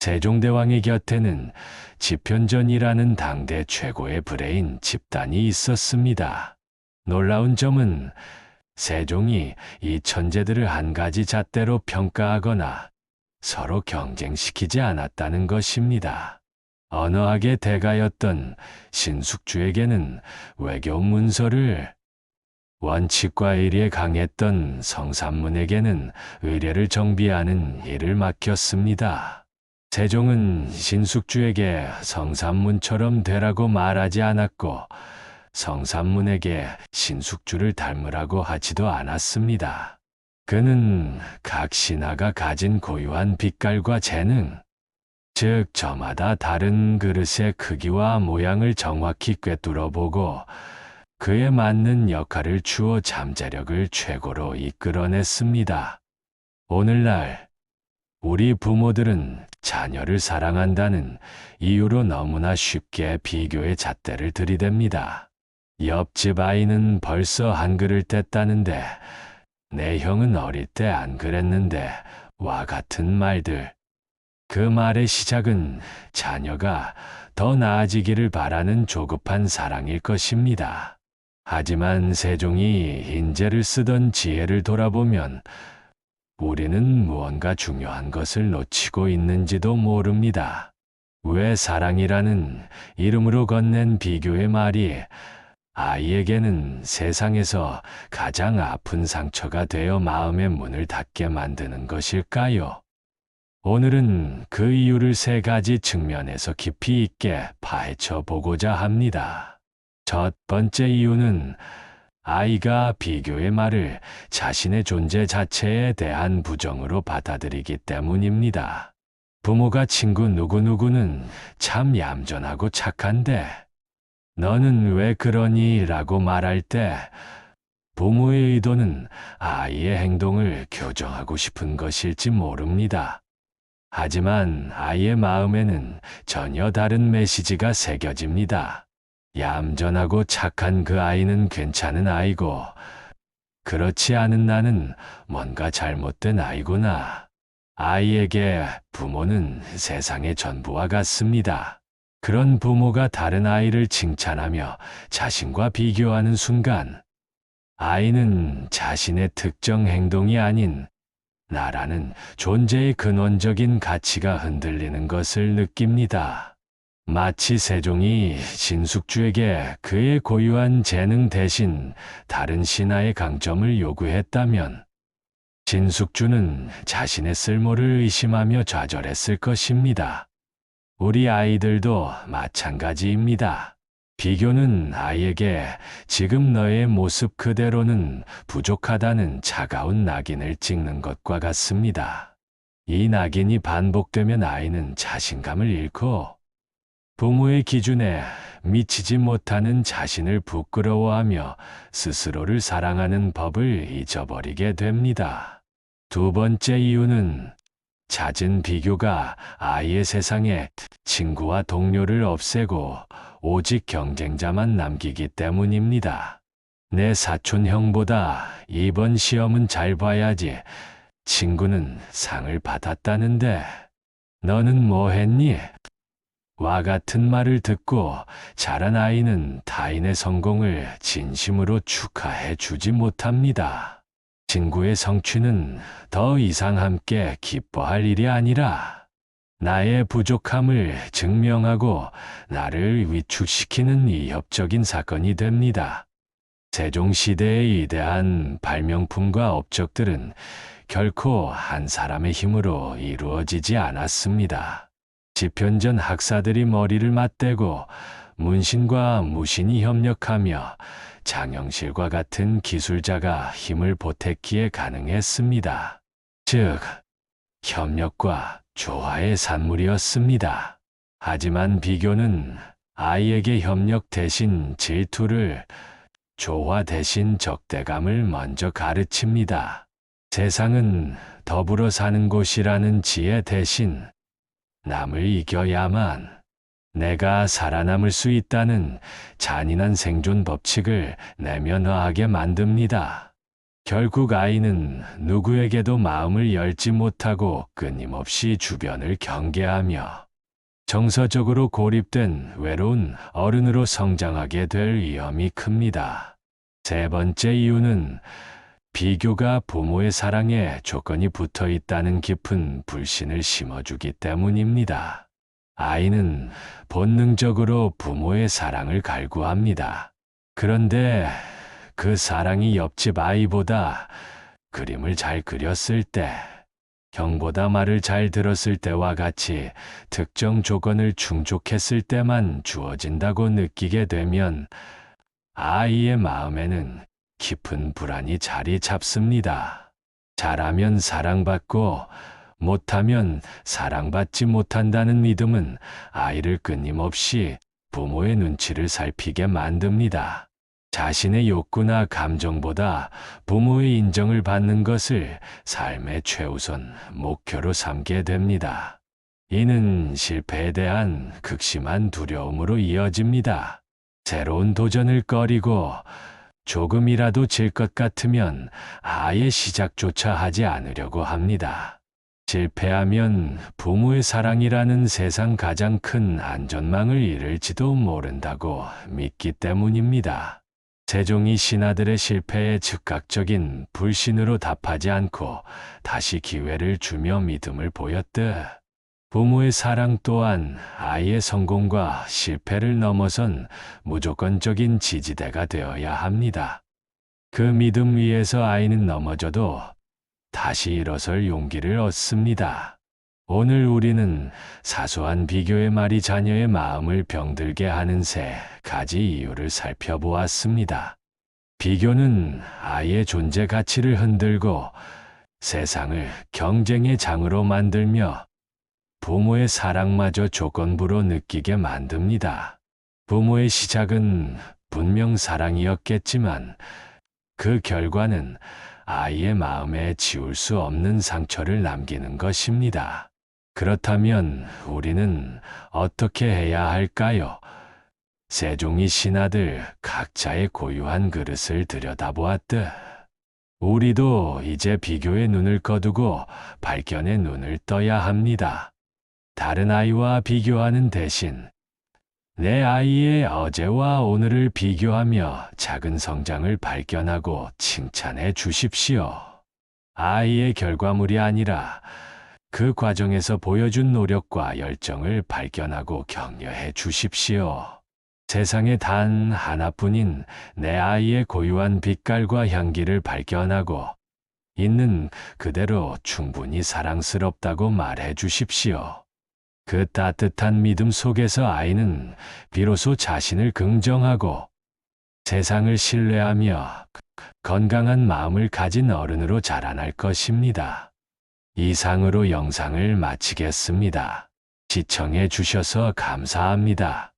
세종대왕의 곁에는 집현전이라는 당대 최고의 브레인 집단이 있었습니다. 놀라운 점은 세종이 이 천재들을 한 가지 잣대로 평가하거나 서로 경쟁시키지 않았다는 것입니다. 언어학의 대가였던 신숙주에게는 외교 문서를 원칙과 의리에 강했던 성산문에게는 의례를 정비하는 일을 맡겼습니다. 세종은 신숙주에게 성산문처럼 되라고 말하지 않았고 성산문에게 신숙주를 닮으라고 하지도 않았습니다. 그는 각 신하가 가진 고유한 빛깔과 재능, 즉 저마다 다른 그릇의 크기와 모양을 정확히 꿰뚫어 보고 그에 맞는 역할을 주어 잠재력을 최고로 이끌어냈습니다. 오늘날 우리 부모들은 자녀를 사랑한다는 이유로 너무나 쉽게 비교의 잣대를 들이댑니다. 옆집 아이는 벌써 한글을 뗐다는데 내 형은 어릴 때 안 그랬는데 와 같은 말들. 그 말의 시작은 자녀가 더 나아지기를 바라는 조급한 사랑일 것입니다. 하지만 세종이 인재를 쓰던 지혜를 돌아보면 우리는 무언가 중요한 것을 놓치고 있는지도 모릅니다. 왜 사랑이라는 이름으로 건넨 비교의 말이 아이에게는 세상에서 가장 아픈 상처가 되어 마음의 문을 닫게 만드는 것일까요? 오늘은 그 이유를 세 가지 측면에서 깊이 있게 파헤쳐 보고자 합니다. 첫 번째 이유는 아이가 비교의 말을 자신의 존재 자체에 대한 부정으로 받아들이기 때문입니다. 부모가 친구 누구누구는 참 얌전하고 착한데 너는 왜 그러니? 라고 말할 때 부모의 의도는 아이의 행동을 교정하고 싶은 것일지 모릅니다. 하지만 아이의 마음에는 전혀 다른 메시지가 새겨집니다. 얌전하고 착한 그 아이는 괜찮은 아이고, 그렇지 않은 나는 뭔가 잘못된 아이구나. 아이에게 부모는 세상의 전부와 같습니다. 그런 부모가 다른 아이를 칭찬하며 자신과 비교하는 순간, 아이는 자신의 특정 행동이 아닌 나라는 존재의 근원적인 가치가 흔들리는 것을 느낍니다. 마치 세종이 신숙주에게 그의 고유한 재능 대신 다른 신하의 강점을 요구했다면 신숙주는 자신의 쓸모를 의심하며 좌절했을 것입니다. 우리 아이들도 마찬가지입니다. 비교는 아이에게 지금 너의 모습 그대로는 부족하다는 차가운 낙인을 찍는 것과 같습니다. 이 낙인이 반복되면 아이는 자신감을 잃고 부모의 기준에 미치지 못하는 자신을 부끄러워하며 스스로를 사랑하는 법을 잊어버리게 됩니다. 두 번째 이유는 잦은 비교가 아이의 세상에 친구와 동료를 없애고 오직 경쟁자만 남기기 때문입니다. 내 사촌 형보다 이번 시험은 잘 봐야지. 친구는 상을 받았다는데 너는 뭐 했니? 와 같은 말을 듣고 자란 아이는 타인의 성공을 진심으로 축하해 주지 못합니다. 친구의 성취는 더 이상 함께 기뻐할 일이 아니라 나의 부족함을 증명하고 나를 위축시키는 위협적인 사건이 됩니다. 세종시대의 위대한 발명품과 업적들은 결코 한 사람의 힘으로 이루어지지 않았습니다. 집현전 학사들이 머리를 맞대고 문신과 무신이 협력하며 장영실과 같은 기술자가 힘을 보탰기에 가능했습니다. 즉, 협력과 조화의 산물이었습니다. 하지만 비교는 아이에게 협력 대신 질투를, 조화 대신 적대감을 먼저 가르칩니다. 세상은 더불어 사는 곳이라는 지혜 대신 남을 이겨야만 내가 살아남을 수 있다는 잔인한 생존 법칙을 내면화하게 만듭니다. 결국 아이는 누구에게도 마음을 열지 못하고 끊임없이 주변을 경계하며 정서적으로 고립된 외로운 어른으로 성장하게 될 위험이 큽니다. 세 번째 이유는 비교가 부모의 사랑에 조건이 붙어 있다는 깊은 불신을 심어주기 때문입니다. 아이는 본능적으로 부모의 사랑을 갈구합니다. 그런데 그 사랑이 옆집 아이보다 그림을 잘 그렸을 때, 형보다 말을 잘 들었을 때와 같이 특정 조건을 충족했을 때만 주어진다고 느끼게 되면 아이의 마음에는 깊은 불안이 자리 잡습니다. 잘하면 사랑받고 못하면 사랑받지 못한다는 믿음은 아이를 끊임없이 부모의 눈치를 살피게 만듭니다. 자신의 욕구나 감정보다 부모의 인정을 받는 것을 삶의 최우선 목표로 삼게 됩니다. 이는 실패에 대한 극심한 두려움으로 이어집니다. 새로운 도전을 꺼리고 조금이라도 질 것 같으면 아예 시작조차 하지 않으려고 합니다. 실패하면 부모의 사랑이라는 세상 가장 큰 안전망을 잃을지도 모른다고 믿기 때문입니다. 세종이 신하들의 실패에 즉각적인 불신으로 답하지 않고 다시 기회를 주며 믿음을 보였듯 부모의 사랑 또한 아이의 성공과 실패를 넘어선 무조건적인 지지대가 되어야 합니다. 그 믿음 위에서 아이는 넘어져도 다시 일어설 용기를 얻습니다. 오늘 우리는 사소한 비교의 말이 자녀의 마음을 병들게 하는 세 가지 이유를 살펴보았습니다. 비교는 아이의 존재 가치를 흔들고 세상을 경쟁의 장으로 만들며 부모의 사랑마저 조건부로 느끼게 만듭니다. 부모의 시작은 분명 사랑이었겠지만 그 결과는 아이의 마음에 지울 수 없는 상처를 남기는 것입니다. 그렇다면 우리는 어떻게 해야 할까요? 세종이 신하들 각자의 고유한 그릇을 들여다보았듯 우리도 이제 비교의 눈을 거두고 발견의 눈을 떠야 합니다. 다른 아이와 비교하는 대신 내 아이의 어제와 오늘을 비교하며 작은 성장을 발견하고 칭찬해 주십시오. 아이의 결과물이 아니라 그 과정에서 보여준 노력과 열정을 발견하고 격려해 주십시오. 세상에 단 하나뿐인 내 아이의 고유한 빛깔과 향기를 발견하고 있는 그대로 충분히 사랑스럽다고 말해 주십시오. 그 따뜻한 믿음 속에서 아이는 비로소 자신을 긍정하고 세상을 신뢰하며 건강한 마음을 가진 어른으로 자라날 것입니다. 이상으로 영상을 마치겠습니다. 시청해 주셔서 감사합니다.